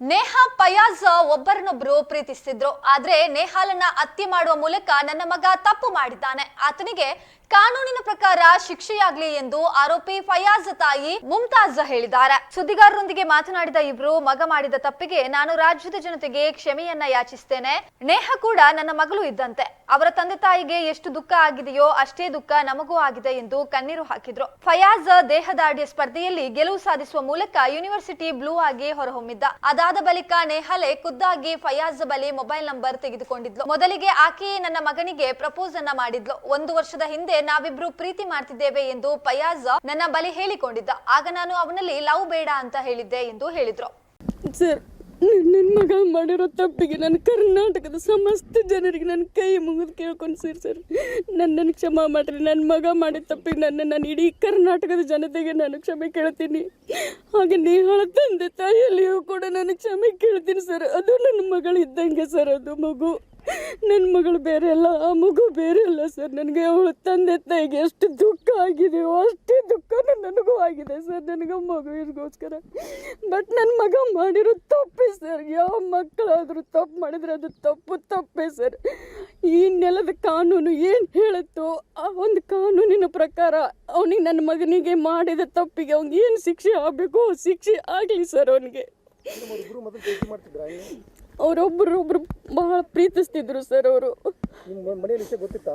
ನೇಹಾ ಪಯಾಜ್ ಒಬ್ಬರನ್ನೊಬ್ರು ಪ್ರೀತಿಸ್ತಿದ್ರು. ಆದ್ರೆ ನೇಹಾಲನ್ನ ಹತ್ಯೆ ಮಾಡುವ ಮೂಲಕ ನನ್ನ ಮಗ ತಪ್ಪು ಮಾಡಿದ್ದಾನೆ. ಆತನಿಗೆ ಕಾನೂನಿನ ಪ್ರಕಾರ ಶಿಕ್ಷೆಯಾಗ್ಲಿ ಎಂದು ಆರೋಪಿ ಫಯಾಜ್ ತಾಯಿ ಮುಮ್ತಾಜ್ ಹೇಳಿದ್ದಾರೆ. ಸುದ್ದಿಗಾರರೊಂದಿಗೆ ಮಾತನಾಡಿದ ಇಬ್ರು ಮಗ ಮಾಡಿದ ತಪ್ಪಿಗೆ ನಾನು ರಾಜ್ಯದ ಜನತೆಗೆ ಕ್ಷಮೆಯನ್ನ ಯಾಚಿಸ್ತೇನೆ. ನೇಹ ಕೂಡ ನನ್ನ ಮಗಳು ಇದ್ದಂತೆ. ಅವರ ತಂದೆ ತಾಯಿಗೆ ಎಷ್ಟು ದುಃಖ ಆಗಿದೆಯೋ ಅಷ್ಟೇ ದುಃಖ ನಮಗೂ ಆಗಿದೆ ಎಂದು ಕಣ್ಣೀರು ಹಾಕಿದ್ರು. ಫಯಾಜ್ ದೇಹದಾಡಿಯ ಸ್ಪರ್ಧೆಯಲ್ಲಿ ಗೆಲುವು ಸಾಧಿಸುವ ಮೂಲಕ ಯೂನಿವರ್ಸಿಟಿ ಬ್ಲೂ ಆಗಿ ಹೊರಹೊಮ್ಮಿದ್ದ. ಅದಾದ ಬಳಿಕ ನೇಹಲೆ ಖುದ್ದಾಗಿ ಫಯಾಜ್ ಬಳಿ ಮೊಬೈಲ್ ನಂಬರ್ ತೆಗೆದುಕೊಂಡಿದ್ಲು. ಮೊದಲಿಗೆ ಆಕೆಯೇ ನನ್ನ ಮಗನಿಗೆ ಪ್ರಪೋಸ್ ಅನ್ನ ಮಾಡಿದ್ಲು. ಒಂದು ವರ್ಷದ ಹಿಂದೆ ನಾವಿಬ್ರು ಪ್ರೀತಿ ಮಾಡ್ತಿದ್ದೇವೆ ಎಂದು ಫಯಾಜ್ ನನ್ನ ಬಳಿ ಹೇಳಿಕೊಂಡಿದ್ದ. ಆಗ ನಾನು ಅವನಲ್ಲಿ ಲವ್ ಬೇಡ ಅಂತ ಹೇಳಿದ್ದೆ ಎಂದು ಹೇಳಿದ್ರು. ಸರ್ ನನ್ನ ಮಗ ಮಾಡಿರೋ ತಪ್ಪಿಗೆ ನಾನು ಕರ್ನಾಟಕದ ಸಮಸ್ತ ಜನರಿಗೆ ನನ್ನ ಕೈ ಮುಗಿದು ಕೇಳ್ಕೊಂಡು ಸರ್ ಸರ್. ನನ್ನನ್ನು ಕ್ಷಮ ಮಾಡಿರಿ. ನನ್ನ ಮಗ ಮಾಡಿದ ತಪ್ಪಿಗೆ ನನ್ನ ನಾನು ಇಡೀ ಕರ್ನಾಟಕದ ಜನತೆಗೆ ನಾನು ಕ್ಷಮೆ ಕೇಳ್ತೀನಿ. ಹಾಗೆ ನೇಹಾಳ ತಂದೆ ತಾಯಿಯಲ್ಲಿಯೂ ಕೂಡ ನಾನು ಕ್ಷಮೆ ಕೇಳ್ತೀನಿ ಸರ್. ಅದು ನನ್ನ ಮಗಳಿದ್ದಂಗೆ ಸರ್, ಅದು ಮಗು. ನನ್ನ ಮಗಳು ಬೇರೆ ಅಲ್ಲ, ಆ ಮಗು ಬೇರೆ ಅಲ್ಲ ಸರ್. ನನಗೆ ಅವಳು ತಂದೆ ತಾಯಿಗೆ ಎಷ್ಟು ದುಃಖ ಆಗಿದೆಯೋ ಅಷ್ಟೇ ದುಃಖನೂ ನನಗೂ ಆಗಿದೆ ಸರ್. ನನಗೆ ಮಗುವಿಗೋಸ್ಕರ ಬಟ್ ನನ್ನ ಮಗ ಮಾಡಿರೋ ತಪ್ಪೇ ಸರ್. ಯಾವ ಮಕ್ಕಳಾದರೂ ತಪ್ಪು ಮಾಡಿದ್ರೆ ಅದು ತಪ್ಪು ತಪ್ಪೇ ಸರ್. ಈ ನೆಲದ ಕಾನೂನು ಏನು ಹೇಳುತ್ತೋ ಆ ಒಂದು ಕಾನೂನಿನ ಪ್ರಕಾರ ಅವನಿಗೆ ನನ್ನ ಮಗನಿಗೆ ಮಾಡಿದ ತಪ್ಪಿಗೆ ಅವ್ನಿಗೆ ಏನು ಶಿಕ್ಷೆ ಆಗಬೇಕು, ಶಿಕ್ಷೆ ಆಗಲಿ ಸರ್ ಅವನಿಗೆ. ಇಬ್ಬರು ಮೊದಲು ಪ್ರೀತಿ ಮಾಡ್ತಿದ್ರ ಅವರೊಬ್ಬರು ಒಬ್ರು ಬಹಳ ಪ್ರೀತಿಸ್ತಿದ್ರು ಸರ್ ಅವರು. ನಿಮ್ಮ ಮನೆಯಲ್ಲಿ ವಿಷಯ ಗೊತ್ತಿತ್ತಾ?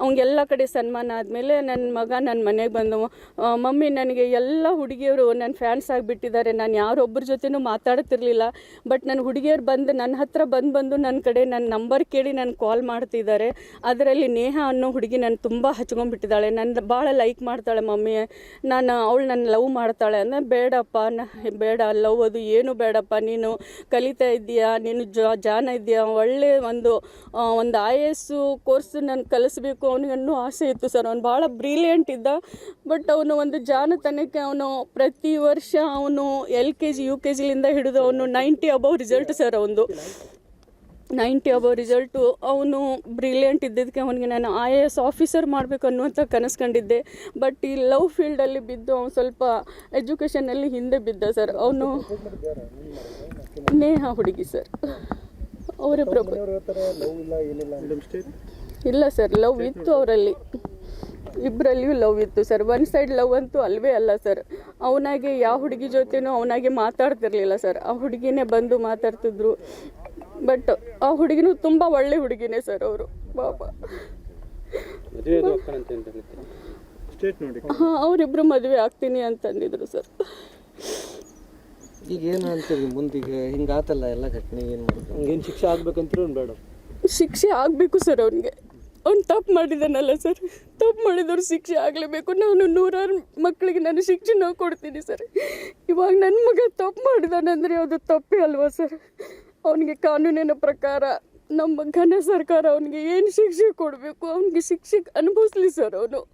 ಅವ್ನಿಗೆಲ್ಲ ಕಡೆ ಸನ್ಮಾನ ಆದಮೇಲೆ ನನ್ನ ಮಗ ನನ್ನ ಮನೆಗೆ ಬಂದು ಮಮ್ಮಿ ನನಗೆ ಎಲ್ಲ ಹುಡುಗಿಯರು ನನ್ನ ಫ್ಯಾನ್ಸ್ ಆಗಿಬಿಟ್ಟಿದ್ದಾರೆ. ನಾನು ಯಾರೊಬ್ಬರ ಜೊತೆನೂ ಮಾತಾಡ್ತಿರ್ಲಿಲ್ಲ. ಬಟ್ ನನ್ನ ಹುಡುಗಿಯರು ಬಂದು ನನ್ನ ಹತ್ರ ಬಂದು ಬಂದು ನನ್ನ ಕಡೆ ನನ್ನ ನಂಬರ್ ಕೇಳಿ ನಾನು ಕಾಲ್ ಮಾಡ್ತಿದ್ದಾರೆ. ಅದರಲ್ಲಿ ನೇಹ ಅನ್ನೋ ಹುಡುಗಿ ನಾನು ತುಂಬ ಹಚ್ಕೊಂಡ್ಬಿಟ್ಟಿದ್ದಾಳೆ. ನನ್ನ ಭಾಳ ಲೈಕ್ ಮಾಡ್ತಾಳೆ ಮಮ್ಮಿ. ನಾನು ಅವಳು ನನ್ನ ಲವ್ ಮಾಡ್ತಾಳೆ ಅಂದರೆ, ಬೇಡಪ್ಪ ಬೇಡ ಲವ್ ಅದು ಏನು ಬೇಡಪ್ಪ. ನೀನು ಕಲಿತಾ ಇದ್ದೀಯಾ? ನೀನು ಜಾನ ಇದೆಯಾ ಒಳ್ಳೆ ಒಂದು ಒಂದು ಐ ಎಸ್ಸು ಕೋರ್ಸ್ ನಾನು ಕಲಿಸ್ಬೇಕು ಅವ್ನಿಗೆ ಅನ್ನೋ ಆಸೆ ಇತ್ತು ಸರ್. ಅವ್ನು ಭಾಳ ಬ್ರಿಲಿಯಂಟ್ ಇದ್ದ. ಬಟ್ ಅವನು ಒಂದು ಜಾನತನಕ್ಕೆ ಅವನು ಪ್ರತಿ ವರ್ಷ ಅವನು L K G U K ಜಿಲಿಂದ ಹಿಡಿದು ಅವನು ನೈಂಟಿ ಅಬೌವ್ ರಿಸಲ್ಟ್ ಸರ್ ಅವನು ನೈಂಟಿ ಅಬೋ ರಿಸಲ್ಟು ಅವನು ಬ್ರಿಲಿಯಂಟ್ ಇದ್ದಿದ್ದಕ್ಕೆ ಅವನಿಗೆ ನಾನು ಐ ಎ ಎಸ್ ಆಫೀಸರ್ ಮಾಡಬೇಕು ಅನ್ನುವಂಥ ಕನಸು ಕಂಡಿದ್ದೆ. ಬಟ್ ಈ ಲವ್ ಫೀಲ್ಡಲ್ಲಿ ಬಿದ್ದು ಅವನು ಸ್ವಲ್ಪ ಎಜುಕೇಷನಲ್ಲಿ ಹಿಂದೆ ಬಿದ್ದ ಸರ್. ಅವನು ನೇಹ ಹುಡುಗಿ ಸರ್. ಅವರೇ ಲವ್ ಇಲ್ಲ ಸರ್ ಲವ್ ಇತ್ತು ಅವರಲ್ಲಿ. ಇಬ್ಬರಲ್ಲಿಯೂ ಲವ್ ಇತ್ತು ಸರ್. ಒನ್ ಸೈಡ್ ಲವ್ ಅಂತೂ ಅಲ್ವೇ ಅಲ್ಲ ಸರ್. ಅವನಾಗೆ ಯಾವ ಹುಡುಗಿ ಜೊತೆನೂ ಅವನಾಗೆ ಮಾತಾಡ್ತಿರ್ಲಿಲ್ಲ ಸರ್. ಆ ಹುಡುಗಿನೇ ಬಂದು ಮಾತಾಡ್ತಿದ್ರು. ಬಟ್ ಆ ಹುಡುಗಿನೂ ತುಂಬ ಒಳ್ಳೆ ಹುಡುಗಿನೇ ಸರ್ ಅವರು. ಬಾಬಾ ಹಾಂ ಅವರಿಬ್ಬರು ಮದುವೆ ಆಗ್ತೀನಿ ಅಂತಂದಿದ್ರು ಸರ್. ಈಗ ಏನು ಅಂತೀರಿ ಮುಂದಿಗೆ? ಹಿಂಗಾತಲ್ಲ ಎಲ್ಲ ಘಟನೆ ಏನು ಮಾಡೋದು ಹಂಗೇನು ಶಿಕ್ಷೆ ಆಗ್ಬೇಕಂತೀರೋ ಬೇಡ. ಶಿಕ್ಷೆ ಆಗಬೇಕು ಸರ್ ಅವನಿಗೆ. ಅವ್ನು ತಪ್ಪು ಮಾಡಿದ್ದಾನಲ್ಲ ಸರ್. ತಪ್ಪು ಮಾಡಿದವ್ರು ಶಿಕ್ಷೆ ಆಗಲೇಬೇಕು. ನಾನು ನೂರಾರು ಮಕ್ಕಳಿಗೆ ನಾನು ಶಿಕ್ಷೆ ನಾವು ಕೊಡ್ತೀನಿ ಸರ್. ಇವಾಗ ನನ್ನ ಮಗ ತಪ್ಪು ಮಾಡಿದಾನಂದರೆ ಅದು ತಪ್ಪೇ ಅಲ್ವಾ ಸರ್? ಅವನಿಗೆ ಕಾನೂನಿನ ಪ್ರಕಾರ ನಮ್ಮ ಘನ ಸರ್ಕಾರ ಅವನಿಗೆ ಏನು ಶಿಕ್ಷೆ ಕೊಡಬೇಕು? ಅವನಿಗೆ ಶಿಕ್ಷೆ ಅನುಭವಿಸ್ಲಿ ಸರ್ ಅವನು.